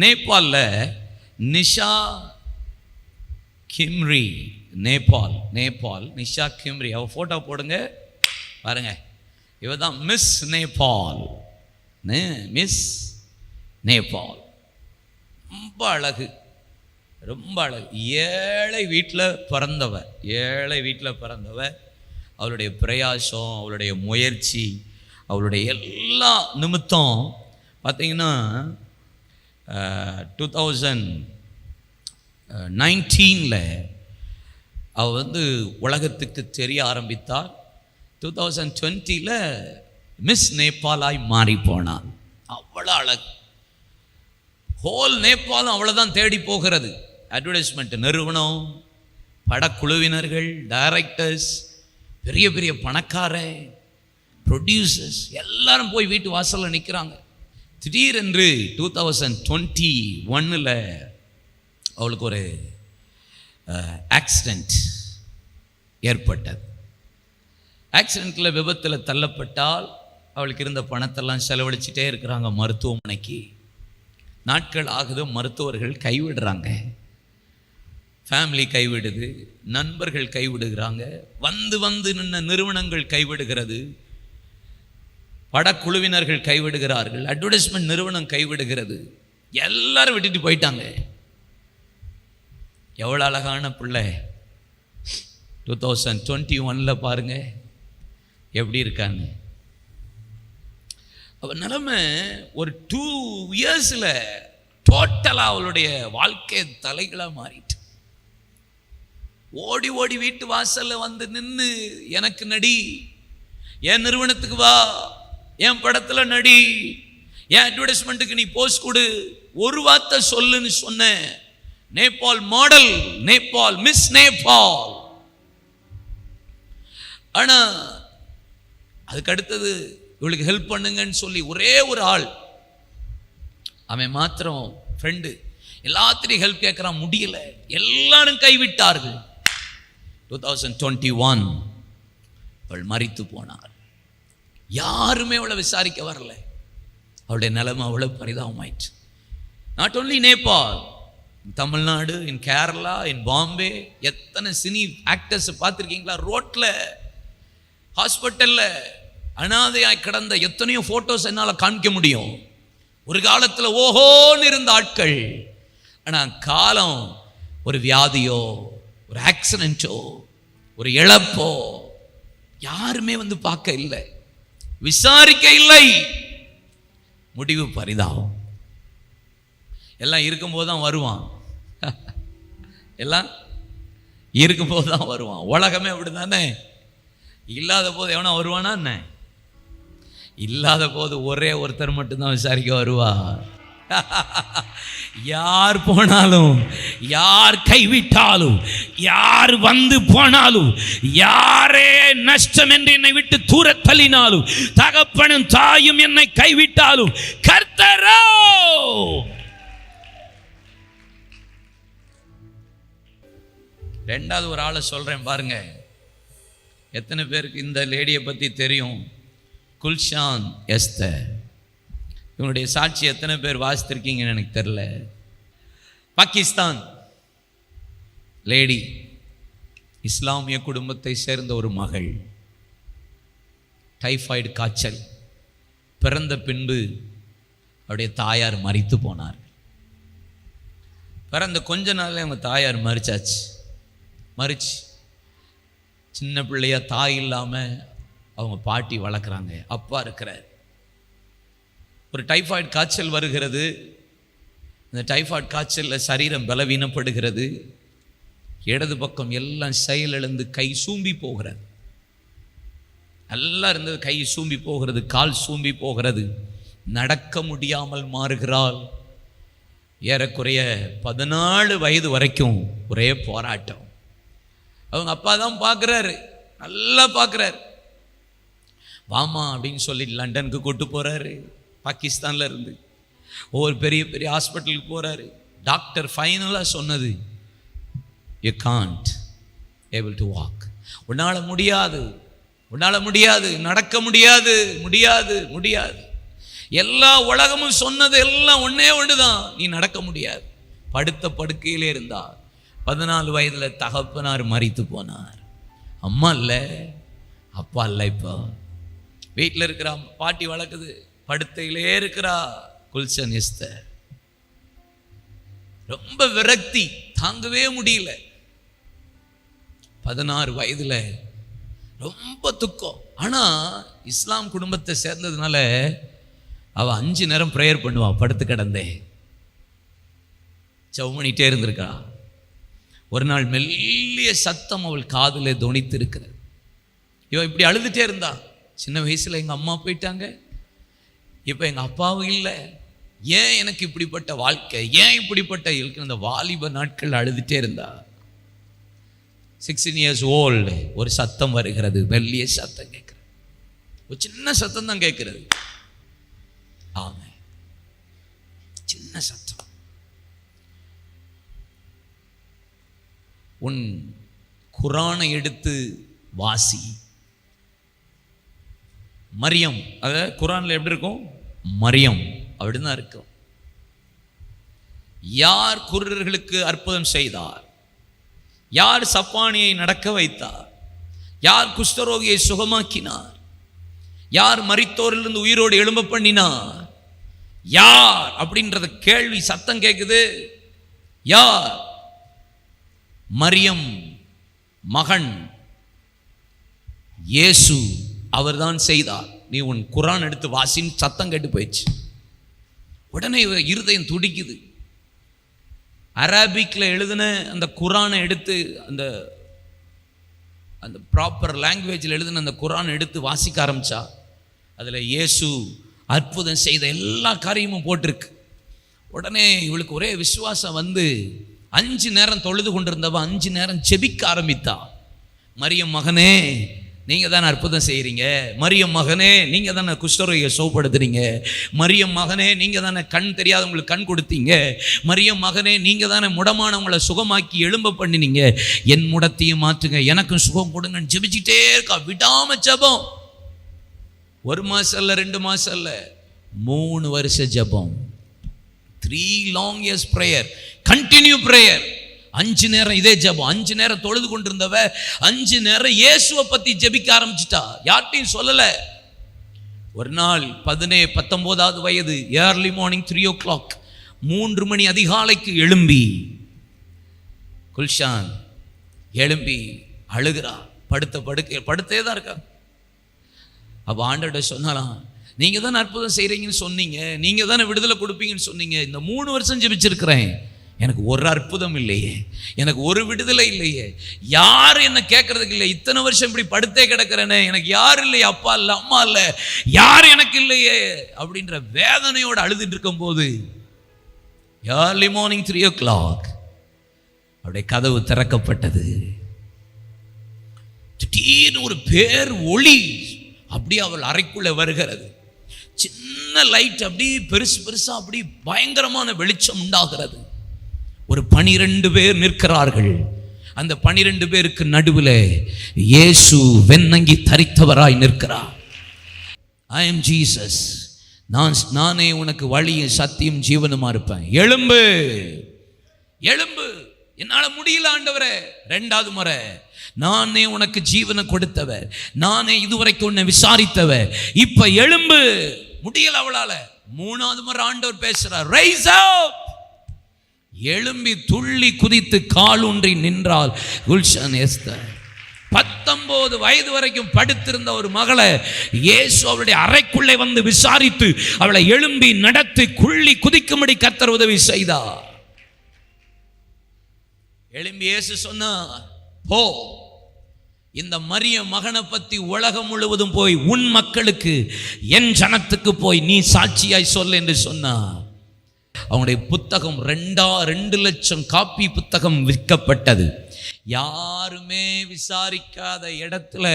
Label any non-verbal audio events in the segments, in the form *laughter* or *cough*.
நேபாளில் நிஷா கிம்ரி நேபாள் நேபாள் நிஷா கிம்ரி. அவள் ஃபோட்டோ போடுங்க. பாருங்க. இவ தான் மிஸ் நேபாள் மிஸ் நேபாள். ரொம்ப அழகு. ரொம்ப அழகு. ஏழை வீட்டில் பிறந்தவ ஏழை வீட்டில் பிறந்தவ அவளுடைய பிரயாசம் அவளுடைய முயற்சி அவளுடைய எல்லா நிமித்தம் பார்த்தீங்கன்னா டூ தௌசண்ட் நைன்டீனில் அவள் வந்து உலகத்துக்கு தெரிய ஆரம்பித்தார். டூ தௌசண்ட் டுவெண்ட்டியில் மிஸ் நேபாளாய் மாறி போனார். அவ்வளோ அழகு. ஹோல் நேபாளம் அவ்வளோதான் தேடி போகிறது. அட்வர்டைஸ்மெண்ட் நிறுவனம் படக்குழுவினர்கள் டைரக்டர்ஸ் பெரிய பெரிய பணக்கார ப்ரொடியூசர்ஸ் எல்லாரும் போய் வீட்டு வாசலில் நிற்கிறாங்க திடீரென்று டூ தௌசண்ட் டுவெண்ட்டி ஒன்னில் அவளுக்கு ஒரு ஆக்சிடெண்ட் ஏற்பட்டது. ஆக்சிடெண்ட்டில் விபத்தில் தள்ளப்பட்டால் அவளுக்கு இருந்த பணத்தெல்லாம் செலவழிச்சிட்டே இருக்கிறாங்க மருத்துவமனைக்கு. நாட்கள் ஆகுது மருத்துவர்கள் கைவிடுறாங்க. ஃபேமிலி கைவிடுது நண்பர்கள் கைவிடுகிறாங்க. வந்து வந்து நின்ன நிறுவனங்கள் கைவிடுகிறது. படக்குழுவினர்கள் கைவிடுகிறார்கள் அட்வர்டைஸ்மெண்ட் நிறுவனம் கைவிடுகிறது. எல்லாரும் விட்டுட்டு போயிட்டாங்க. எவ்வளோ அழகான பிள்ளை. டூ தௌசண்ட் டுவெண்ட்டி ஒனில் பாருங்க எப்படி இருக்காங்க அவ நிலமை ஒரு டூ இயர்ஸில் டோட்டலாக அவளுடைய வாழ்க்கை தலைகளாக மாறிட்டு. ஓடி ஓடி வீட்டு வாசல்ல வந்து நின்று எனக்கு நடி என் நிறுவனத்துக்கு வா என் படத்தில் நடி என் அட்வர்டைஸ்மெண்ட்டுக்கு நீ போஸ்ட் கொடு ஒரு வார்த்தை சொல்லுன்னு சொன்னேன். Nepal model Nepal Miss Nepal. ஆனா அதுக்கு அடுத்தது இவளுக்கு ஹெல்ப் பண்ணுங்கன்னு சொல்லி ஒரே ஒரு ஆள் அவன் மாத்திரம் ஃப்ரெண்டு எல்லாத்திலையும் ஹெல்ப் கேட்குறான் முடியல. எல்லாரும் கைவிட்டார்கள். டூ தௌசண்ட் டுவெண்ட்டி ஒன் அவள் மறித்து போனார் யாருமே அவளை விசாரிக்க வரல. அவளுடைய நிலைமை அவ்வளோ பரிதாபமாயிடுச்சு not only Nepal Tamil Nadu in Kerala in Bombay எத்தனை சினி ஆக்டர்ஸை பார்த்துருக்கீங்களா? ரோட்டில் ஹாஸ்பிட்டலில் அனாதையாக கிடந்த எத்தனையோ ஃபோட்டோஸ் என்னால் காமிக்க முடியும். ஒரு காலத்தில் ஓஹோன்னு இருந்த ஆட்கள். ஆனால் காலம் ஒரு வியாதியோ ஒரு ஆக்சிடென்ட்டோ ஒரு இழப்போ யாருமே வந்து பார்க்க இல்லை. விசாரிக்க இல்லை. முடிவு பரிதாபம். எல்லாம் இருக்கும்போது தான் வருவான். *laughs* எல்லாம் இருக்கும்போது தான் வருவான். உலகமே அப்படி தானே இல்லாத போது எவனா வருவானா என்ன? இல்லாத போது ஒரே ஒருத்தர் மட்டும்தான் விசாரிக்க வருவா *laughs* யார் போனாலும் யார் கைவிட்டாலும் யார் வந்து போனாலும் யாரே நஷ்டம் என்று என்னை விட்டு தூர தள்ளினாலும் தகப்பனும் தாயும் என்னை கைவிட்டாலும் கர்த்தரோ! ரெண்டாவது ஒரு ஆளை சொல்றேன் பாருங்க. எத்தனை பேருக்கு இந்த லேடியை பத்தி தெரியும்? குல்ஷான் எஸ்தர். இவனுடைய சாட்சி எத்தனை பேர் வாசித்திருக்கீங்கன்னு எனக்கு தெரில பாகிஸ்தான் லேடி இஸ்லாமிய குடும்பத்தை சேர்ந்த ஒரு மகள் டைஃபாய்டு காய்ச்சல். பிறந்த பின்பு அவருடைய தாயார் மறித்து போனார். பிறந்த கொஞ்ச நாளில் அவங்க தாயார் மறிச்சாச்சு மறிச்சு சின்ன பிள்ளையா தாய் இல்லாமல் அவங்க பாட்டி வளர்க்குறாங்க. அப்பா இருக்கிறார். ஒரு டைஃபாய்டு காய்ச்சல் வருகிறது. இந்த டைஃபாய்டு காய்ச்சலில் சரீரம் பலவீனப்படுகிறது. இடது பக்கம் எல்லாம் செயலிழந்து கை சூம்பி போகிறது. நல்லா இருந்தது கை சூம்பி போகிறது கால் சூம்பி போகிறது. நடக்க முடியாமல் மாறுகிறாள். ஏறக்குறைய பதினாலு வயது வரைக்கும் ஒரே போராட்டம். அவங்க அப்பா தான் பார்க்குறாரு. நல்லா பார்க்குறாரு. வாமா அப்படின்னு சொல்லி லண்டனுக்கு கூட்டு போகிறாரு பாகிஸ்தானில் இருந்து. ஒவ்வொரு பெரிய பெரிய ஹாஸ்பிட்டலுக்கு போகிறாரு டாக்டர் ஃபைனலாக சொன்னது you can't able to walk உன்னால் முடியாது. உன்னால் முடியாது. நடக்க முடியாது. முடியாது. முடியாது. எல்லா உலகமும் சொன்னது எல்லாம் ஒன்றே ஒன்று தான் நீ நடக்க முடியாது. படுத்த படுக்கையிலே இருந்தா பதினாலு வயதில் தகப்பனார் மறித்து போனார். அம்மா இல்லை அப்பா இல்லை இப்போ. வீட்டில் இருக்கிற பாட்டி வளர்க்குது. படுத்தையிலே இருக்கிறா குல்சன் எஸ்தர். ரொம்ப விரக்தி தாங்கவே முடியல. பதினாறு வயதுல ரொம்ப துக்கம். ஆனா இஸ்லாம் குடும்பத்தை சேர்ந்ததுனால அவ அஞ்சு நேரம் ப்ரேயர் பண்ணுவாள் படுத்து கிடந்தே. ஜெபம் இருந்திருக்கா. ஒரு நாள் மெல்லிய சத்தம் அவள் காதில் துணித்து இருக்கிறது இவ இப்படி அழுதுகிட்டே இருந்தா. சின்ன வயசுல எங்க அம்மா போயிட்டாங்க. இப்போ எங்கள் அப்பாவும் இல்லை. ஏன் எனக்கு இப்படிப்பட்ட வாழ்க்கை? ஏன் இப்படிப்பட்ட இருக்கிற அந்த வாலிப நாட்கள் அழுதுட்டே இருந்தா. சிக்ஸ்டீன் இயர்ஸ் ஓல்டு ஒரு சத்தம் வருகிறது. மெல்லிய சத்தம் கேட்குறது. ஒரு சின்ன சத்தம் தான் கேட்குறது. ஆமாம் சின்ன சத்தம். உன் குரானை எடுத்து வாசி. மரியம் அதாவது குரானில் எப்படி இருக்கும்? மரியம். அப்படின்னு தான் இருக்கும் யார் குருடர்களுக்கு அற்புதம் செய்தார்? யார் சப்பானியை நடக்க வைத்தார்? யார் குஷ்டரோகியை சுகமாக்கினார்? யார் மறித்தோரிலிருந்து உயிரோடு எழும்ப பண்ணினார்? யார்? அப்படின்றத கேள்வி சத்தம் கேட்குது யார்? மரியம் மகன். இயேசு அவர்தான் செய்தார். நீ உன் குரான் எடுத்து வாசின்னு சத்தம் கேட்டு போயிடுச்சு. உடனே இருதயம் துடிக்குது. அராபிக்கில் எழுதின அந்த குரானை எடுத்து அந்த அந்த ப்ராப்பர் லாங்குவேஜில் எழுதின அந்த குரான் எடுத்து வாசிக்க ஆரம்பித்தா அதில் இயேசு அற்புதம் செய்த எல்லா காரியமும் போட்டிருக்கு. உடனே இவளுக்கு ஒரே விசுவாசம் வந்து அஞ்சு நேரம் தொழுது கொண்டிருந்தவ அஞ்சு நேரம் செபிக்க ஆரம்பித்தா. மரியம் மகனே நீங்கள் தானே அற்புதம் செய்கிறீங்க மரியம் மகனே நீங்கள் தானே குஷ்டரோகியை சோப்படுத்துறீங்க மரியம் மகனே நீங்கள் தானே கண் தெரியாதவங்களுக்கு கண் கொடுத்தீங்க? மரியம் மகனே நீங்கள் தானே முடமானவங்களை சுகமாக்கி எழும்ப பண்ணினீங்க? என் முடத்தையும் மாற்றுங்க எனக்கும் சுகம் கொடுங்கன்னு ஜெபிச்சுட்டே இருக்கா. விடாம ஜெபம். ஒரு மாதம் இல்லை ரெண்டு மாதம் இல்லை மூணு வருஷ ஜெபம். Three long years prayer continue prayer அஞ்சு நேரம் இதே ஜெபம். அஞ்சு நேரம் தொழுது கொண்டிருந்தவ அஞ்சு நேரம் இயேசுவை பற்றி ஜெபிக்க ஆரம்பிச்சிட்டா. யார்ட்டையும் சொல்லலை. ஒரு நாள் பதினே பத்தொம்போதாவது வயது early morning three o'clock மூன்று மணி அதிகாலைக்கு எழும்பி குல்ஷான் எழும்பி அழுகிறா. படுத்த படுக்க படுத்தே தான் இருக்கா. அப்போ ஆண்டோட சொன்னாலாம் நீங்கள் தானே அற்புதம் செய்கிறீங்கன்னு சொன்னீங்க. நீங்கள் தானே விடுதலை கொடுப்பீங்கன்னு சொன்னீங்க. இந்த மூணு வருஷம் ஜெபிச்சிருக்கிறேன். எனக்கு ஒரு அற்புதம் இல்லையே. எனக்கு ஒரு விடுதலை இல்லையே. யார் என்ன கேட்கறதுக்கு இல்லை இத்தனை வருஷம் இப்படி படுத்தே கிடக்கிறேனே. எனக்கு யார் இல்லையே அப்பா இல்லை அம்மா இல்லை. யார் எனக்கு இல்லையே? அப்படின்ற வேதனையோடு அழுதுட்டு இருக்கும்போது early morning three o'clock அப்படியே கதவு திறக்கப்பட்டது. திடீர்னு ஒரு பேர் ஒளி அப்படியே அவள் அறைக்குள்ளே வருகிறது. சின்ன லைட் அப்படி பெருசு பெருசாக அப்படி பயங்கரமான வெளிச்சம் உண்டாகிறது. ஒரு பனிரெண்டு பேர் நிற்கிறார்கள். அந்த பனிரெண்டு பேருக்கு நடுவில் இயேசு வெண்ணங்கி தரித்தவராய் நிற்கிறார். ஐ எம் ஜீசஸ் நான் நானே உனக்கு வழியும் சத்தியம் ஜீவனுமா இருப்பேன். எலும்பு எலும்பு என்னால் முடியல ஆண்டவரே. ரெண்டாவது முறை. நானே உனக்கு ஜீவனை கொடுத்தவர். நானே இதுவரைக்கும் உன்னை விசாரித்தவர். இப்போ எலும்பு முடியல அவளால. மூணாவது முறை ஆண்டவர் பேசுகிறார் ரைஸ் அப் எழும்பி துள்ளி குதித்து காலூன்றி நின்றால் குல்ஷன் எஸ்தர் பத்தொன்பது வயது வரைக்கும் படுத்திருந்த ஒரு மகளை இயேசு அவளுடைய அறைக்குள்ளே வந்து விசாரித்து அவளை எழும்பி நடத்தி குள்ளி குதிக்கும்படி கத்தர் உதவி செய்தார். எழும்பி இயேசு சொன்ன போ இந்த மரிய மகனை பற்றி உலகம் முழுவதும் போய் உன் மக்களுக்கு என் ஜனத்துக்கு போய் நீ சாட்சியாய் சொல் என்று சொன்னார். அவனுடைய புத்தகம் ரெண்டா ரெண்டு லட்சம் காப்பி புத்தகம் விற்கப்பட்டது. யாருமே விசாரிக்காத இடத்துல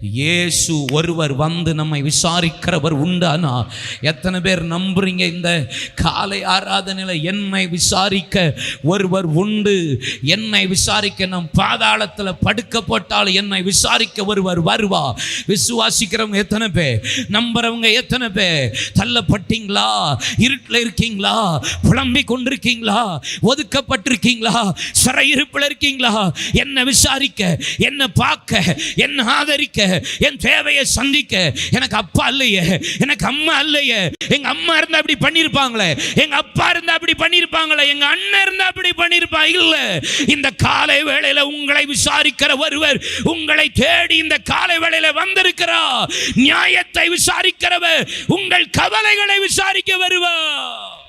இயேசு ஒருவர் வந்து நம்மை விசாரிக்கிறவர் உண்டானா? எத்தனை பேர் நம்புறீங்க இந்த காலை ஆராதனையில் என்னை விசாரிக்க ஒருவர் உண்டு? என்னை விசாரிக்க நம் பாதாளத்தில் படுக்க போட்டால் என்னை விசாரிக்க ஒருவர் வருவா? விசுவாசிக்கிறவங்க எத்தனை பேர்? நம்புறவங்க எத்தனை பேர்? தள்ளப்பட்டீங்களா? இருட்டில் இருக்கீங்களா? புலம்பிக் கொண்டிருக்கீங்களா? ஒதுக்கப்பட்டிருக்கீங்களா? சிறையிருப்பில் இருக்கீங்களா? என்னை விசாரிக்க என்ன பார்க்க என்ன ஆதரிக்க என் தேவையை சந்திக்க. எனக்கு அப்பா இல்லையே எனக்கு அம்மா இல்லையே. எங்க அம்மா இருந்தா அப்படி பண்ணிருப்பாங்களே எங்க அப்பா இருந்தா அப்படி பண்ணியிருப்பாங்களே எங்க அண்ணன் இருந்தா அப்படி பண்ணிருப்பா? இல்ல இந்த காலை வேளையில உங்களை விசாரிக்கிற ஒருவர் உங்களை தேடி இந்த காலை வேளையில வந்திருக்கிறா நியாயத்தை விசாரிக்கிறவர் உங்கள் கவலைகளை விசாரிக்க வருவார்.